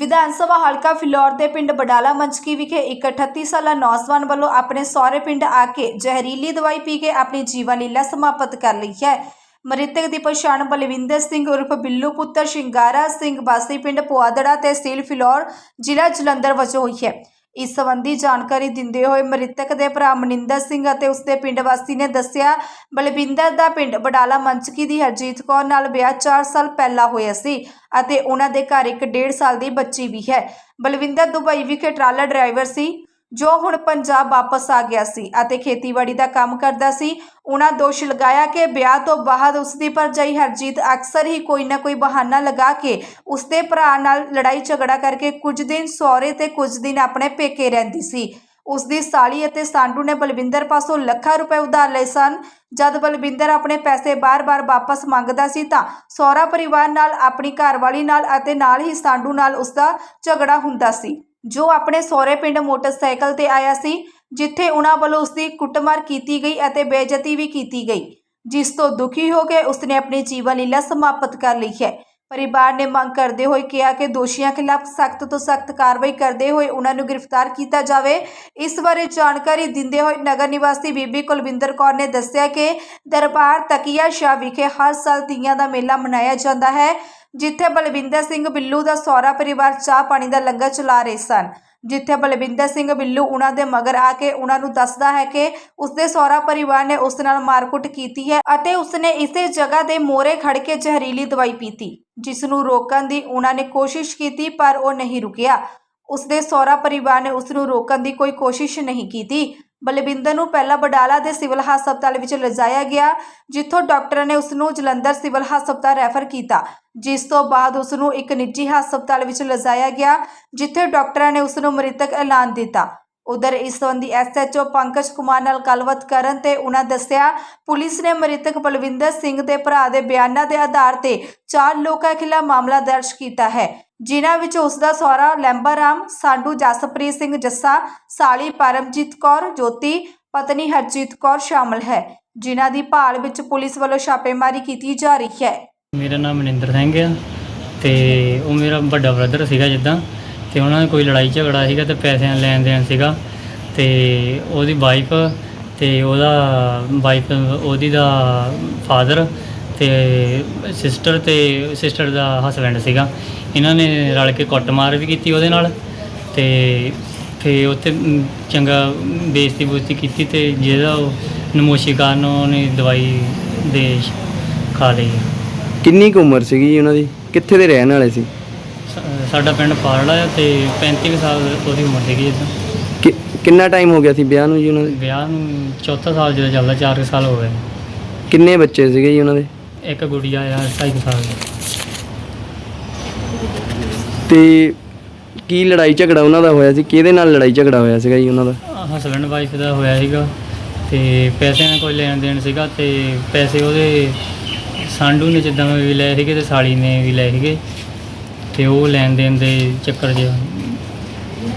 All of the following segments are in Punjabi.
ਵਿਧਾਨ ਸਭਾ ਹਲਕਾ ਫਿਲੌਰ ਦੇ ਪਿੰਡ ਬਡਾਲਾ ਮੰਚਕੀ ਵਿਖੇ ਇੱਕ 38 ਸਾਲਾ ਨੌਜਵਾਨ ਵੱਲੋਂ ਆਪਣੇ ਸਹੁਰੇ ਪਿੰਡ ਆ ਕੇ ਜ਼ਹਿਰੀਲੀ ਦਵਾਈ ਪੀ ਕੇ ਆਪਣੀ ਜੀਵਨ ਲੀਲਾ ਸਮਾਪਤ ਕਰ ਲਈ ਹੈ। ਮ੍ਰਿਤਕ ਦੀ ਪਛਾਣ ਬਲਵਿੰਦਰ ਸਿੰਘ ਉਰਫ ਬਿੱਲੂ ਪੁੱਤਰ ਸ਼ਿੰਗਾਰਾ ਸਿੰਘ ਬਾਸੀ ਪਿੰਡ ਪੁਆਦੜਾ ਤਹਿਸੀਲ ਫਿਲੌਰ ਜ਼ਿਲ੍ਹਾ ਜਲੰਧਰ ਵਜੋਂ ਹੋਈ ਹੈ। ਇਸ ਸੰਬੰਧੀ ਜਾਣਕਾਰੀ ਦਿੰਦੇ ਹੋਏ ਮ੍ਰਿਤਕ ਦੇ ਭਰਾ ਮਨਿੰਦਰ ਸਿੰਘ ਅਤੇ ਉਸਦੇ ਪਿੰਡ ਵਾਸੀ ਨੇ ਦੱਸਿਆ, ਬਲਵਿੰਦਰ ਦਾ ਪਿੰਡ ਬਡਾਲਾ ਮੰਚਕੀ ਦੀ ਹਰਜੀਤ ਕੌਰ ਨਾਲ ਵਿਆਹ 4 ਸਾਲ ਪਹਿਲਾਂ ਹੋਇਆ ਸੀ ਅਤੇ ਉਹਨਾਂ ਦੇ ਘਰ ਇੱਕ 1.5 ਸਾਲ ਦੀ ਬੱਚੀ ਵੀ ਹੈ। ਬਲਵਿੰਦਰ ਦੁਬਈ ਵਿਖੇ ਟਰਾਲਾ ਡਰਾਈਵਰ ਸੀ। ਜੋ ਹੁਣ ਪੰਜਾਬ ਵਾਪਸ ਆ ਗਿਆ ਸੀ ਅਤੇ ਖੇਤੀਬਾੜੀ ਦਾ ਕੰਮ ਕਰਦਾ ਸੀ, ਉਹਨਾਂ ਦੋਸ਼ ਲਗਾਇਆ ਕਿ ਵਿਆਹ ਤੋਂ ਬਾਅਦ ਉਸਦੀ ਭਰਜਾਈ ਹਰਜੀਤ ਅਕਸਰ ਹੀ ਕੋਈ ਨਾ ਕੋਈ ਬਹਾਨਾ ਲਗਾ ਕੇ ਉਸਦੇ ਭਰਾ ਨਾਲ ਲੜਾਈ ਝਗੜਾ ਕਰਕੇ ਕੁਝ ਦਿਨ ਸਹੁਰੇ ਤੇ ਕੁਝ ਦਿਨ ਆਪਣੇ ਪੇਕੇ ਰਹਿੰਦੀ ਸੀ। ਉਸਦੀ ਸਾਲੀ ਅਤੇ ਸਾਂਡੂ ਨੇ ਬਲਵਿੰਦਰ ਪਾਸੋਂ ਲੱਖਾਂ ਰੁਪਏ ਉਧਾਰ ਲਏ ਸਨ। ਜਦ ਬਲਵਿੰਦਰ ਆਪਣੇ ਪੈਸੇ ਬਾਰ-ਬਾਰ ਵਾਪਸ ਮੰਗਦਾ ਸੀ ਤਾਂ ਸਹੁਰਾ ਪਰਿਵਾਰ ਨਾਲ, ਆਪਣੀ ਘਰਵਾਲੀ ਨਾਲ ਅਤੇ ਨਾਲ ਹੀ ਸਾਂਡੂ ਨਾਲ ਉਸਦਾ ਝਗੜਾ ਹੁੰਦਾ ਸੀ। ਜੋ ਆਪਣੇ ਸਹੁਰੇ ਪਿੰਡ ਮੋਟਰਸਾਈਕਲ ਤੇ ਆਇਆ ਸੀ, ਜਿੱਥੇ ਉਹਨਾਂ ਵੱਲੋਂ ਉਸਦੀ ਕੁੱਟਮਾਰ ਕੀਤੀ ਗਈ ਅਤੇ ਬੇਇੱਜ਼ਤੀ ਵੀ ਕੀਤੀ ਗਈ, ਜਿਸ ਤੋਂ ਦੁਖੀ ਹੋ ਕੇ ਉਸਨੇ ਆਪਣੀ ਜੀਵਨ ਲੀਲਾ ਸਮਾਪਤ ਕਰ ਲਈ ਹੈ। ਪਰਿਵਾਰ ਨੇ ਮੰਗ ਕਰਦੇ ਹੋਏ ਕਿਹਾ ਕਿ ਦੋਸ਼ੀਆਂ ਖਿਲਾਫ ਸਖਤ ਤੋਂ ਸਖਤ ਕਾਰਵਾਈ ਕਰਦੇ ਹੋਏ ਉਹਨਾਂ ਨੂੰ ਗ੍ਰਿਫਤਾਰ ਕੀਤਾ ਜਾਵੇ। ਇਸ ਬਾਰੇ ਜਾਣਕਾਰੀ ਦਿੰਦੇ ਹੋਏ ਨਗਰ ਨਿਵਾਸੀ ਬੀਬੀ ਕੁਲਵਿੰਦਰ ਕੌਰ ਨੇ ਦੱਸਿਆ ਕਿ ਦਰਬਾਰ ਤਕੀਆ ਸ਼ਾਹ ਵਿਖੇ ਹਰ ਸਾਲ ਤੀਆਂ ਦਾ ਮੇਲਾ ਮਨਾਇਆ ਜਾਂਦਾ ਹੈ। ਜਿੱਥੇ ਬਲਵਿੰਦਰ ਸਿੰਘ ਬਿੱਲੂ ਦਾ ਸਹੁਰਾ ਪਰਿਵਾਰ ਚਾਹ ਪਾਣੀ ਦਾ ਲੰਗਰ ਚਲਾ ਰਹੇ ਸਨ। ਜਿੱਥੇ ਬਲਵਿੰਦਰ ਸਿੰਘ ਬਿੱਲੂ ਉਹਨਾਂ ਦੇ ਮਗਰ ਆ ਕੇ ਉਹਨਾਂ ਨੂੰ ਦੱਸਦਾ ਹੈ ਕਿ ਉਸਦੇ ਸਹੁਰਾ ਪਰਿਵਾਰ ਨੇ ਉਸ ਨਾਲ ਮਾਰਕੁੱਟ ਕੀਤੀ ਹੈ ਅਤੇ ਉਸਨੇ ਇਸੇ ਜਗ੍ਹਾ ਦੇ ਮੋਰੇ ਖੜ ਕੇ ਜ਼ਹਿਰੀਲੀ ਦਵਾਈ ਪੀਤੀ, ਜਿਸ ਨੂੰ ਰੋਕਣ ਦੀ ਉਹਨਾਂ ਨੇ ਕੋਸ਼ਿਸ਼ ਕੀਤੀ ਪਰ ਉਹ ਨਹੀਂ ਰੁਕਿਆ। ਉਸਦੇ ਸਹੁਰਾ ਪਰਿਵਾਰ ਨੇ ਉਸ ਨੂੰ ਰੋਕਣ ਦੀ ਕੋਈ ਕੋਸ਼ਿਸ਼ ਨਹੀਂ ਕੀਤੀ। ਬਲਵਿੰਦਰ ਨੂੰ ਪਹਿਲਾਂ ਬਡਾਲਾ ਦੇ ਸਿਵਲ ਹਸਪਤਾਲ ਵਿੱਚ ਲਿਜਾਇਆ ਗਿਆ, ਜਿੱਥੋਂ ਡਾਕਟਰਾਂ ਨੇ ਉਸ ਨੂੰ ਜਲੰਧਰ ਸਿਵਲ ਹਸਪਤਾਲ ਰੈਫਰ ਕੀਤਾ। ਜਿਸ ਤੋਂ ਬਾਅਦ ਉਸ ਨੂੰ ਇੱਕ ਨਿੱਜੀ ਹਸਪਤਾਲ ਵਿੱਚ ਲਿਜਾਇਆ ਗਿਆ, ਜਿੱਥੇ ਡਾਕਟਰਾਂ ਨੇ ਉਸ ਨੂੰ ਮ੍ਰਿਤਕ ਐਲਾਨ ਦਿੱਤਾ। ਉਧਰ ਇਸ ਸੰਬੰਧੀ ਐਸਐਚਓ ਪੰਕਜ ਕੁਮਾਰ ਨਾਲ ਗੱਲਬਾਤ ਕਰਨ ਤੇ ਉਹਨਾਂ ਦੱਸਿਆ, ਪੁਲਿਸ ਨੇ ਮ੍ਰਿਤਕ ਬਲਵਿੰਦਰ ਸਿੰਘ ਦੇ ਭਰਾ ਦੇ ਬਿਆਨਾਂ ਦੇ ਆਧਾਰ ਤੇ ਚਾਰ ਲੋਕਾਂ ਖਿਲਾਫ ਮਾਮਲਾ ਦਰਜ ਕੀਤਾ ਹੈ, ਜਿਨ੍ਹਾਂ ਵਿੱਚ ਉਸ ਦਾ ਸਹੁਰਾ ਲੈਂਬਾ ਸਾਡੂ ਜਸਪ੍ਰੀਤ ਸਿੰਘ ਜੱਸਾ, ਸਾਲੀ ਪਰਮਜੀਤ ਕੌਰ, ਜੋਤੀ, ਪਤਨੀ ਹਰਜੀਤ ਕੌਰ ਸ਼ਾਮਲ ਹੈ, ਜਿਨ੍ਹਾਂ ਦੀ ਭਾਲ ਵਿੱਚ ਪੁਲਿਸ ਵੱਲੋਂ ਛਾਪੇਮਾਰੀ ਕੀਤੀ ਜਾ ਰਹੀ ਹੈ। ਮੇਰਾ ਨਾਮ ਮਨਿੰਦਰ ਸਿੰਘ ਆ ਤੇ ਉਹ ਮੇਰਾ ਵੱਡਾ ਬ੍ਰਦਰ ਸੀਗਾ ਜਿੱਦਾਂ। ਤੇ ਉਹਨਾਂ ਦਾ ਕੋਈ ਲੜਾਈ ਝਗੜਾ ਸੀਗਾ ਤੇ ਪੈਸਿਆਂ ਦਾ ਲੈਣ ਦੇਣ ਸੀਗਾ ਤੇ ਉਹਦੀ ਵਾਈਫ ਤੇ ਉਹਦਾ ਵਾਈਫ ਉਹਦੀ ਦਾ ਫਾਦਰ ਤੇ ਸਿਸਟਰ ਤੇ ਸਿਸਟਰ ਦਾ ਹਸਬੈਂਡ ਸੀਗਾ। ਇਹਨਾਂ ਨੇ ਰਲ ਕੇ ਕੁੱਟਮਾਰ ਵੀ ਕੀਤੀ ਉਹਦੇ ਨਾਲ ਤੇ ਤੇ ਉੱਥੇ ਚੰਗਾ ਬੇਇੱਜ਼ਤੀ ਬੁਇਜ਼ਤੀ ਕੀਤੀ ਤੇ ਜਿਹਦਾ ਉਹ ਨਮੋਸ਼ੀ ਕਾਰਨ ਉਹਨੇ ਦਵਾਈ ਦੇ ਖਾ ਲਈ। ਕਿੰਨੀ ਕੁ ਉਮਰ ਸੀਗੀ ਉਹਨਾਂ ਦੀ? ਕਿੱਥੇ ਦੇ ਰਹਿਣ ਵਾਲੇ ਸੀ? ਸਾਡਾ ਪਿੰਡ ਪਾਰੜਾ ਆ ਤੇ 35 ਕੁ ਸਾਲ ਉਹਦੀ ਉਮਰ ਸੀਗੀ ਇਦਾਂ। ਕਿ- ਕਿੰਨਾ ਟਾਈਮ ਹੋ ਗਿਆ ਸੀ ਵਿਆਹ ਨੂੰ ਜੀ ਉਹਨਾਂ ਦੇ? ਵਿਆਹ ਨੂੰ ਚੌਥਾ ਸਾਲ ਜਦੋਂ ਚੱਲਦਾ 4 ਸਾਲ ਹੋ ਗਏ। ਕਿੰਨੇ ਬੱਚੇ ਸੀਗੇ ਜੀ ਉਹਨਾਂ ਦੇ? ਇੱਕ ਗੁੜੀਆ ਆ 2.5 ਸਾਲ ਦੀ। ਤੇ ਕੀ ਲੜਾਈ ਝਗੜਾ ਉਹਨਾਂ ਦਾ ਹੋਇਆ ਸੀ? ਕਿਹਦੇ ਨਾਲ ਲੜਾਈ ਝਗੜਾ ਹੋਇਆ ਸੀਗਾ ਜੀ ਉਹਨਾਂ ਦਾ? ਹਸਬੈਂਡ ਵਾਈਫ ਦਾ ਹੋਇਆ ਸੀਗਾ ਤੇ ਪੈਸਿਆਂ ਦਾ ਕੋਈ ਲੈਣ ਦੇਣ ਸੀਗਾ ਤੇ ਪੈਸੇ ਉਹਦੇ ਸਾਂਢੂ ਨੇ ਜਿੱਦਾਂ ਵੀ ਲਏ ਸੀਗੇ ਤੇ ਸਾਲੀ ਨੇ ਵੀ ਲਏ ਸੀਗੇ। ਤੇ ਉਹ ਲੈਣ ਦੇਣ ਦੇ ਚੱਕਰ 'ਚ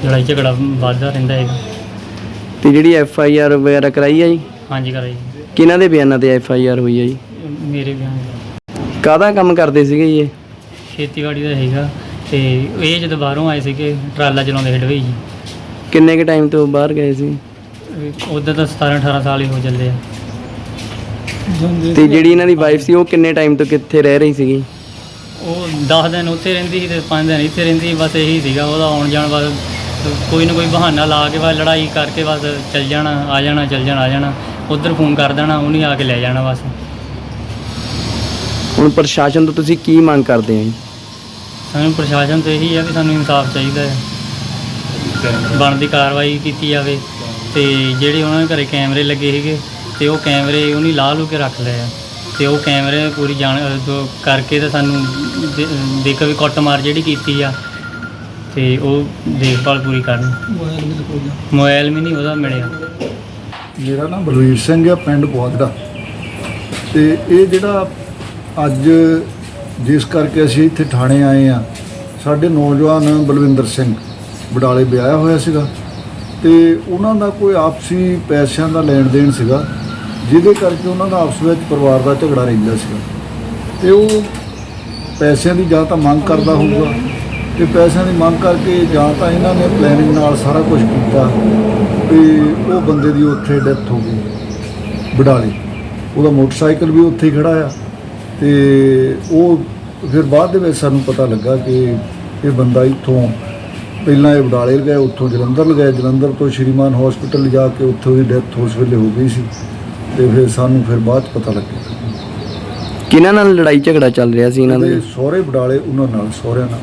ਲੜਾਈ ਝਗੜਾ ਵੱਧਦਾ ਰਹਿੰਦਾ ਹੈਗਾ। ਤੇ ਜਿਹੜੀ ਐਫ ਆਈ ਆਰ ਵਗੈਰਾ ਕਰਾਈ ਆ ਜੀ? ਹਾਂਜੀ ਕਰਾਈ। ਕਿਹਨਾਂ ਦੇ ਬਿਆਨਾਂ ਤੇ ਐਫ ਆਈ ਆਰ ਹੋਈ ਆ ਜੀ? ਮੇਰੇ ਬਿਆਨ ਕਾਹਦਾ ਕੰਮ ਕਰਦੇ ਸੀਗੇ ਜੀ ਇਹ? ਖੇਤੀਬਾੜੀ ਦਾ ਹੈਗਾ ਤੇ ਇਹ ਜਦੋਂ ਬਾਹਰੋਂ ਆਏ ਸੀਗੇ ਟਰਾਲਾ ਚਲਾਉਂਦੇ ਸੀ ਡਵਈ ਜੀ। ਕਿੰਨੇ ਕ ਟਾਈਮ ਤੋਂ ਬਾਹਰ ਗਏ ਸੀ? ਉਦੋਂ ਤਾਂ 17 18 ਸਾਲ ਹੀ ਹੋ ਚੱਲੇ ਆ। ਤੇ ਜਿਹੜੀ ਇਹਨਾਂ ਦੀ ਵਾਈਫ ਸੀ ਉਹ ਕਿੰਨੇ ਟਾਈਮ ਤੋਂ ਕਿੱਥੇ ਰਹਿ ਰਹੀ ਸੀਗੀ? ਉਹ 10 ਦਿਨ ਉੱਥੇ ਰਹਿੰਦੀ ਸੀ ਤੇ 5 ਦਿਨ ਇੱਥੇ ਰਹਿੰਦੀ ਸੀ ਬਸ ਇਹੀ ਸੀਗਾ ਉਹਦਾ ਆਉਣ ਜਾਣ ਬਸ ਕੋਈ ਨਾ ਕੋਈ ਬਹਾਨਾ ਲਾ ਕੇ ਬਸ ਲੜਾਈ ਕਰਕੇ ਬਸ ਚੱਲ ਜਾਣਾ ਆ ਜਾਣਾ ਚੱਲ ਜਾਣਾ ਆ ਜਾਣਾ ਉਧਰ ਫੋਨ ਕਰ ਦੇਣਾ ਉਹਨੇ ਆ ਕੇ ਲੈ ਜਾਣਾ ਬਸ। ਹੁਣ ਪ੍ਰਸ਼ਾਸਨ ਤੋਂ ਤੁਸੀਂ ਕੀ ਮੰਗ ਕਰਦੇ ਆ ਜੀ? ਸਾਨੂੰ ਪ੍ਰਸ਼ਾਸਨ ਤੋਂ ਇਹੀ ਆ ਕਿ ਸਾਨੂੰ ਇਨਸਾਫ ਚਾਹੀਦਾ ਹੈ। ਬਣਦੀ ਕਾਰਵਾਈ ਕੀਤੀ ਜਾਵੇ ਤੇ ਜਿਹੜੇ ਉਹਨਾਂ ਦੇ ਘਰੇ ਕੈਮਰੇ ਲੱਗੇ ਸੀਗੇ ਤੇ ਉਹ ਕੈਮਰੇ ਉਹਨੇ ਲਾ ਲੂ ਕੇ ਰੱਖ ਲਏ ਆ। ਤੇ ਉਹ ਕੈਮਰੇ ਪੂਰੀ ਜਾਣ, ਅਹ, ਜੋ ਕਰਕੇ ਤਾਂ ਸਾਨੂੰ ਦੇ- ਦੇਖ ਵੀ ਕੁੱਟਮਾਰ ਜਿਹੜੀ ਕੀਤੀ ਆ, ਤੇ ਉਹ ਦੇਖਭਾਲ ਪੂਰੀ ਕਰਨ। ਮੋਬਾਈਲ ਵੀ ਨਹੀਂ ਉਹਦਾ ਮਿਲਿਆ। ਮੇਰਾ ਨਾਮ ਬਲਵੀਰ ਸਿੰਘ ਹੈ ਪਿੰਡ ਗਵਾਦੜਾ ਤੇ ਇਹ ਜਿਹੜਾ ਅੱਜ ਜਿਸ ਕਰਕੇ ਅਸੀਂ ਇੱਥੇ ਥਾਣੇ ਆਏ ਆ, ਸਾਡੇ ਨੌਜਵਾਨ ਬਲਵਿੰਦਰ ਸਿੰਘ ਬਡਾਲੇ ਵਿਆਹਿਆ ਹੋਇਆ ਸੀਗਾ। ਤੇ ਉਹਨਾਂ ਦਾ ਕੋਈ ਆਪਸੀ ਪੈਸਿਆਂ ਦਾ ਲੈਣ ਦੇਣ ਸੀਗਾ। ਜਿਹਦੇ ਕਰਕੇ ਉਹਨਾਂ ਦਾ ਆਪਸ ਵਿੱਚ ਪਰਿਵਾਰ ਦਾ ਝਗੜਾ ਰਹਿੰਦਾ ਸੀਗਾ। ਤੇ ਉਹ ਪੈਸਿਆਂ ਦੀ ਜਾਂ ਤਾਂ ਮੰਗ ਕਰਦਾ ਹੋਊਗਾ ਤੇ ਪੈਸਿਆਂ ਦੀ ਮੰਗ ਕਰਕੇ ਜਾਂ ਤਾਂ ਇਹਨਾਂ ਨੇ ਪਲੈਨਿੰਗ ਨਾਲ ਸਾਰਾ ਕੁਝ ਕੀਤਾ ਤੇ ਉਹ ਬੰਦੇ ਦੀ ਉੱਥੇ ਡੈਥ ਹੋ ਗਈ ਬਡਾਲੀ ਉਹਦਾ ਮੋਟਰਸਾਈਕਲ ਵੀ ਉੱਥੇ ਹੀ ਖੜਾ ਆ ਤੇ ਉਹ ਫਿਰ ਬਾਅਦ ਦੇ ਵਿੱਚ ਸਾਨੂੰ ਪਤਾ ਲੱਗਾ ਕਿ ਇਹ ਬੰਦਾ ਇੱਥੋਂ ਪਹਿਲਾਂ ਇਹ ਬਡਾਲੇ ਲਗਾਇਆ ਉੱਥੋਂ ਜਲੰਧਰ ਲਗਾਇਆ ਜਲੰਧਰ ਤੋਂ ਸ਼੍ਰੀਮਾਨ ਹਸਪੀਟਲ ਜਾ ਕੇ ਉੱਥੇ ਉਹਦੀ ਡੈਥ ਉਸ ਵੇਲੇ ਹੋ ਗਈ ਸੀ। ਤੇ ਫਿਰ ਸਾਨੂੰ ਫਿਰ ਬਾਅਦ ਚ ਪਤਾ ਲੱਗਿਆ। ਕਿਹਨਾਂ ਨਾਲ ਲੜਾਈ ਝਗੜਾ ਚੱਲ ਰਿਹਾ ਸੀ ਇਹਨਾਂ ਦਾ? ਤੇ? ਸਹੁਰੇ ਬਡਾਲੇ ਉਹਨਾਂ ਨਾਲ ਸਹੁਰਿਆਂ ਨਾਲ।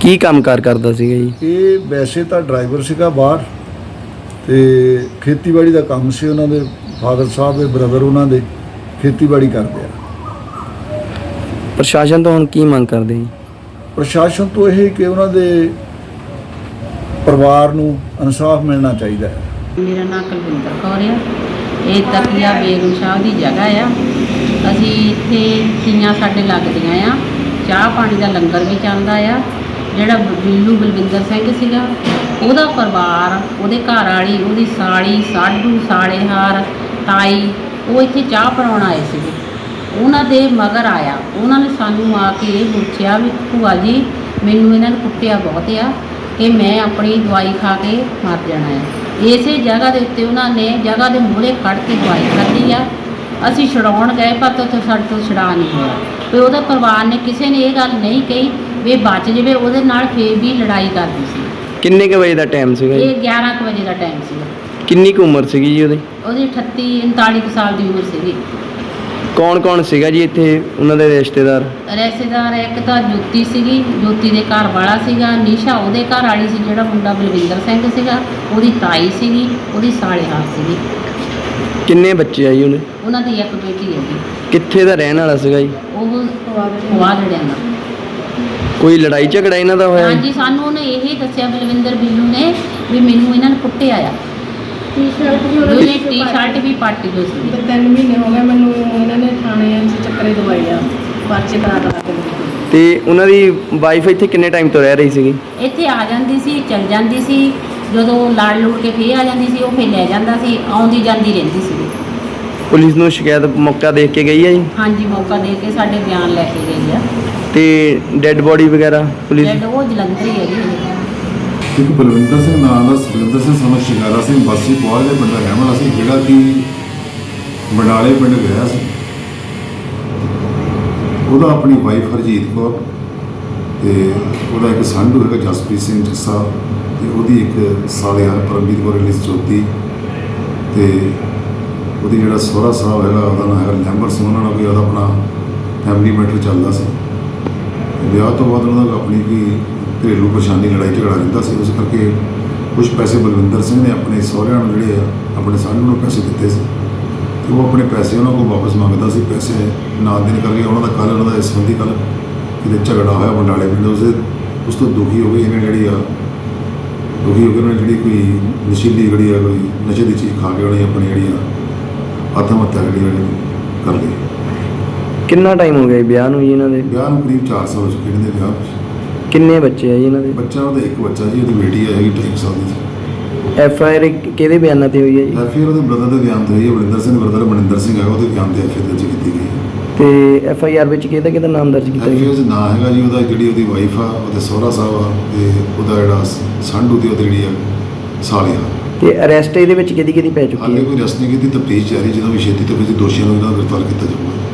ਕੀ ਕੰਮਕਾਰ ਕਰਦਾ ਸੀਗਾ ਜੀ? ਇਹ ਵੈਸੇ ਤਾਂ ਡਰਾਈਵਰ ਸੀਗਾ ਬਾਹਰ ਤੇ ਖੇਤੀਬਾੜੀ ਦਾ ਕੰਮ ਸੀ ਉਹਨਾਂ ਦੇ ਫਾਦਰ ਸਾਹਿਬ ਦੇ ਬ੍ਰਦਰ ਉਹਨਾਂ ਦੇ ਖੇਤੀਬਾੜੀ ਕਰਦੇ ਆ। ਪ੍ਰਸ਼ਾਸਨ ਤੋਂ ਹੁਣ ਕੀ ਮੰਗ ਕਰਦੇ ਜੀ? ਪ੍ਰਸ਼ਾਸਨ ਤੋਂ ਇਹ ਕਿ ਉਹਨਾਂ ਦੇ ਪਰਿਵਾਰ ਨੂੰ ਇਨਸਾਫ ਮਿਲਣਾ ਚਾਹੀਦਾ ਹੈ। ਮੇਰਾ ਨਾਮ ਕੁਲਵਿੰਦਰ ਕੌਰ ਆ। ਇਹ ਤਕੀਆ ਬੇਗਮ ਸ਼ਾਹ ਦੀ ਜਗ੍ਹਾ ਆ। ਅਸੀਂ ਇੱਥੇ ਤੀਆਂ ਸਾਡੇ ਲੱਗਦੀਆਂ ਆ। ਚਾਹ ਪਾਣੀ ਦਾ ਲੰਗਰ ਵੀ ਚੱਲਦਾ ਆ। ਜਿਹੜਾ ਬਿੱਲੂ ਬਲਵਿੰਦਰ ਸਿੰਘ ਸੀਗਾ, ਉਹਦਾ ਪਰਿਵਾਰ, ਉਹਦੇ ਘਰ ਵਾਲੀ ਉਹਦੀ ਸਾਲੀ, ਸਾਡੂ, ਸਾਲੇਹਾਰ, ਤਾਈ, ਉਹ ਇੱਥੇ ਚਾਹ ਬਣਾਉਣ ਆਏ ਸੀਗੇ। ਉਹਨਾਂ ਦੇ ਮਗਰ ਆਇਆ। ਉਹਨਾਂ ਨੇ ਸਾਨੂੰ ਆ ਕੇ ਇਹ ਪੁੱਛਿਆ ਵੀ, ਭੂਆ ਜੀ, ਮੈਨੂੰ ਇਹਨਾਂ ਨੇ ਕੁੱਟਿਆ ਬਹੁਤ ਆ ਕਿ ਮੈਂ ਆਪਣੀ ਦਵਾਈ ਖਾ ਕੇ ਮਰ ਜਾਣਾ ਹੈ ਇਸੇ ਜਗ੍ਹਾ ਦੇ ਉੱਤੇ ਉਹਨਾਂ ਨੇ ਜਗ੍ਹਾ ਦੇ ਮੂਹਰੇ ਖੜ ਕੇ ਦਵਾਈ ਖਾਧੀ ਆ। ਅਸੀਂ ਛਡਾਉਣ ਗਏ ਪਰ ਉੱਥੇ ਸਾਡੇ ਤੋਂ ਛਡਾ ਨਹੀਂ ਹੋਇਆ। ਤੇ ਉਹਦੇ ਪਰਿਵਾਰ ਨੇ ਕਿਸੇ ਨੇ ਇਹ ਗੱਲ ਨਹੀਂ ਕਹੀ ਵੀ ਬਚ ਜਾਵੇ ਉਹਦੇ ਨਾਲ ਫੇਰ ਵੀ ਲੜਾਈ ਕਰਦੀ ਸੀ। ਕਿੰਨੇ ਕੁ ਵਜੇ ਦਾ ਟਾਈਮ ਸੀਗਾ ਜੀ? ਇਹ 11 ਕੁ ਵਜੇ ਦਾ ਟਾਈਮ ਸੀ ਕਿੰਨੀ ਕੁ ਉਮਰ ਸੀਗੀ ਜੀ ਉਹਦੀ? ਉਹਦੀ 38 39 ਕੁ ਸਾਲ ਦੀ ਉਮਰ ਸੀਗੀ। ਕੌਣ ਕੌਣ ਸੀਗਾ ਜੀ ਇੱਥੇ ਉਹਨਾਂ ਦੇ ਰਿਸ਼ਤੇਦਾਰ? ਰਿਸ਼ਤੇਦਾਰ ਇੱਕ ਤਾਂ ਜੋਤੀ ਸੀਗੀ ਜੋਤੀ ਦੇ ਘਰ ਵਾਲਾ ਸੀਗਾ ਨਿਸ਼ਾ ਉਹਦੇ ਘਰ ਵਾਲੀ ਸੀ ਜਿਹੜਾ ਮੁੰਡਾ ਬਲਵਿੰਦਰ ਸਿੰਘ ਸੀਗਾ ਉਹਦੀ ਤਾਈ ਸੀਗੀ ਉਹਦੀ ਸਾਲੇਹਾਰ ਸੀਗੀ। ਕਿੰਨੇ ਬੱਚੇ ਆ ਜੀ ਉਹਦੇ? ਉਹਨਾਂ ਦੀ ਇੱਕ ਬੇਟੀ ਹੈਗੀ ਕਿੱਥੇ ਦਾ ਰਹਿਣ ਵਾਲਾ ਸੀਗਾ ਜੀ? ਉਹ ਖਵਾ ਲੜਿਆ ਨਾ ਕੋਈ ਲੜਾਈ ਝਗੜਾ ਇਹਨਾਂ ਦਾ ਹੋਇਆ ਜੀ? ਹਾਂਜੀ ਸਾਨੂੰ ਉਹਨੇ ਇਹ ਦੱਸਿਆ ਬਲਵਿੰਦਰ ਬਿੱਲੂ ਨੇ ਵੀ ਮੈਨੂੰ ਇਹਨਾਂ ਨੇ ਕੁੱਟਿਆ ਆ। ਟੀ-ਸ਼ਰਟ ਵੀ ਉਹਨੇ ਉਹਨੇ ਟੀ-ਸ਼ਰਟ ਵੀ ਪਾਟੀ ਹੋਈ ਸੀ। ਤੇ ਤਿੰਨ ਮਹੀਨੇ ਹੋ ਗਏ ਮੈਨੂੰ ਇਹਨਾਂ ਨੇ ਥਾਣੇ 'ਚ ਚੱਕਰੇ ਦਵਾਈ ਆ। ਪਰਚੇ ਕਰਾ ਕਰਾ ਕੇ ਦਿੱਤੇ। ਤੇ ਉਹਨਾਂ ਦੀ ਵਾਈਫ ਇੱਥੇ ਕਿੰਨੇ ਟਾਈਮ ਤੋਂ ਰਹਿ ਰਹੀ ਸੀਗੀ? ਇੱਥੇ ਆ ਜਾਂਦੀ ਸੀ ਚਲ ਜਾਂਦੀ ਸੀ। ਜਦੋਂ ਲੜ ਲੁੜ ਕੇ ਫੇਰ ਆ ਜਾਂਦੀ ਸੀ ਉਹ ਫੇਰ ਲੈ ਜਾਂਦਾ ਸੀ ਆਉਂਦੀ ਜਾਂਦੀ ਰਹਿੰਦੀ ਸੀ। ਪੁਲਿਸ ਨੂੰ ਸ਼ਿਕਾਇਤ ਮੌਕਾ ਦੇਖ ਕੇ ਗਈ ਹੈ ਜੀ? ਹਾਂਜੀ ਮੌਕਾ ਦੇ ਕੇ ਸਾਡੇ ਬਿਆਨ ਲੈ ਕੇ ਗਈ ਆ। ਤੇ ਡੈੱਡ ਬੋਡੀ ਵਗੈਰਾ ਪੁਲਿਸ ਜਦ ਉਹ ਜਲੰਧਰ ਹੀ ਹੈਗੀ। ਇੱਕ ਬਲਵਿੰਦਰ ਸਿੰਘ ਨਾਂ ਦਾ ਸੁਖਵਿੰਦਰ ਸਿੰਘ ਸਮਝ ਸ਼ਿਕਾਰਾ ਸਿੰਘ ਬਾਸੀ ਪੁਆਲ ਦੇ ਪਿੰਡ ਦਾ ਰਹਿਣ ਵਾਲਾ ਸੀ, ਜਿਹੜਾ ਕਿ ਬੰਡਾਲੇ ਪਿੰਡ ਗਿਆ ਸੀ। ਉਹਦਾ ਆਪਣੀ ਵਾਈਫ ਹਰਜੀਤ ਕੌਰ ਤੇ ਉਹਦਾ ਇੱਕ ਸੰਧੂ ਹੈਗਾ ਜਸਪ੍ਰੀਤ ਸਿੰਘ ਜੱਸਾ ਤੇ ਉਹਦੀ ਇੱਕ ਸਾਲਿਆਰ ਪਰਮਜੀਤ ਕੌਰ ਰਿਲੀਜ਼ ਜੋਤੀ ਤੇ ਉਹਦੀ ਜਿਹੜਾ ਸਹੁਰਾ ਸਾਹਿਬ ਹੈਗਾ, ਉਹਦਾ ਨਾਮ ਹੈਗਾ ਲੈਂਬਰ ਸਿੰਘ, ਉਹਨਾਂ ਨਾਲ ਵੀ ਉਹਦਾ ਆਪਣਾ ਫੈਮਿਲੀ ਮੈਟਰ ਚੱਲਦਾ ਸੀ। ਵਿਆਹ ਤੋਂ ਬਾਅਦ ਉਹਨਾਂ ਦਾ ਆਪਣੀ ਕੋਈ ਘਰੇਲੂ ਪਰੇਸ਼ਾਨੀ ਲੜਾਈ ਝਗੜਾ ਰਹਿੰਦਾ ਸੀ ਉਸ ਕਰਕੇ ਕੁਝ ਪੈਸੇ ਬਲਵਿੰਦਰ ਸਿੰਘ ਨੇ ਆਪਣੇ ਸਹੁਰਿਆਂ ਨੂੰ ਜਿਹੜੇ ਆ ਆਪਣੇ ਸਾਹਮਣੇ ਨੂੰ ਪੈਸੇ ਦਿੱਤੇ ਸੀ। ਤੇ ਉਹ ਆਪਣੇ ਪੈਸੇ ਉਹਨਾਂ ਕੋਲ ਵਾਪਸ ਮੰਗਦਾ ਸੀ ਪੈਸੇ ਨਾ ਦੇਣ ਕਰਕੇ ਉਹਨਾਂ ਦਾ ਕੱਲ ਉਹਨਾਂ ਦਾ ਇਸ ਸੰਬੰਧੀ ਕੱਲ ਕਿਤੇ ਝਗੜਾ ਹੋਇਆ ਬੰਡਾਲੇ ਪਿੰਡ ਉਸੇ ਉਸ ਤੋਂ ਦੁਖੀ ਹੋ ਗਏ ਇਹਨੇ ਜਿਹੜੀ ਆ ਦੁਖੀ ਹੋ ਕੇ ਉਹਨੇ ਜਿਹੜੀ ਕੋਈ ਨਸ਼ੀਲੀ ਜਿਹੜੀ ਆ ਕੋਈ ਨਸ਼ੇ ਦੀ ਚੀਜ਼ ਖਾ ਕੇ ਉਹਨੇ ਆਪਣੀ ਜਿਹੜੀ ਆ ਆਤਮ ਹੱਤਿਆ ਜਿਹੜੀ ਜਿਹੜੀ ਕਰ ਲਈ। ਕਿੰਨਾ ਟਾਈਮ ਹੋ ਗਿਆ ਵਿਆਹ ਨੂੰ ਜੀ ਇਹਨਾਂ ਦੇ? ਵਿਆਹ ਨੂੰ ਕਰੀਬ 4 ਸਾਲ ਹੋ ਚੁੱਕੇ ਨੇ ਵਿਆਹ ਵਿੱਚ ਕਿੰਨੇ ਬੱਚੇ ਆ ਜੀ ਇਹਨਾਂ ਦੇ? ਬੱਚਾ ਉਹਦਾ ਇੱਕ ਬੱਚਾ ਜੀ ਉਹਦੀ ਬੇਟੀ ਹੈ ਹੈਗੀ 2.5 ਸਾਲ ਦੀ। ਐਫ ਆਈ ਆਰ ਕਿਹਦੇ ਬਿਆਨਾਂ ਤੇ ਹੋਈ ਹੈ ਜੀ? ਐਫਆਈਆਰ ਉਹਦੇ ਬ੍ਰਦਰ ਦੇ ਬਿਆਨ ਤੇ ਹੋਈ ਹੈ ਬਲਿੰਦਰ ਸਿੰਘ ਬ੍ਰਦਰ ਮਨਿੰਦਰ ਸਿੰਘ ਹੈਗਾ ਉਹਦੇ ਬਿਆਨ ਤੇ ਐਫਆਈਆਰ ਦਰਜ ਕੀਤੀ ਗਈ ਹੈ। ਤੇ ਐਫ ਆਈ ਆਰ ਵਿੱਚ ਕਿਹਦਾ ਕਿਹਦਾ ਨਾਮ ਦਰਜ ਕੀਤਾ ਐਫਆਈਆਰ ਗਿਆ ਦਾ ਨਾਂ ਹੈਗਾ ਜੀ ਉਹਦਾ ਜਿਹੜੀ ਉਹਦੀ ਵਾਈਫ ਆ ਉਹਦੇ ਸਹੁਰਾ ਸਾਹਿਬ ਆ ਤੇ ਉਹਦਾ ਜਿਹੜਾ ਸੰਡੂ ਦੀ ਉਹਦੀ ਜਿਹੜੀ ਆ ਸਾਲੀ ਆ। ਤੇ ਅਰੈਸਟ ਇਹਦੇ ਵਿੱਚ ਕਿਹਦੀ ਕਿਹਦੀ ਪੈ ਚੁੱਕੀ ਹਾਲੇ ਹੈ ਕੋਈ ਰਸਮੀ ਕੀਤੀ ਤਫਤੀਸ਼ ਜਾਰੀ ਜਦੋਂ ਵੀ ਛੇਤੀ ਤੋਂ ਛੇਤੀ ਦੋਸ਼ੀਆਂ ਨੂੰ ਇਹਨਾਂ ਨੂੰ ਗ੍ਰਿਫਤਾਰ ਕੀਤਾ ਜਾਊਗਾ।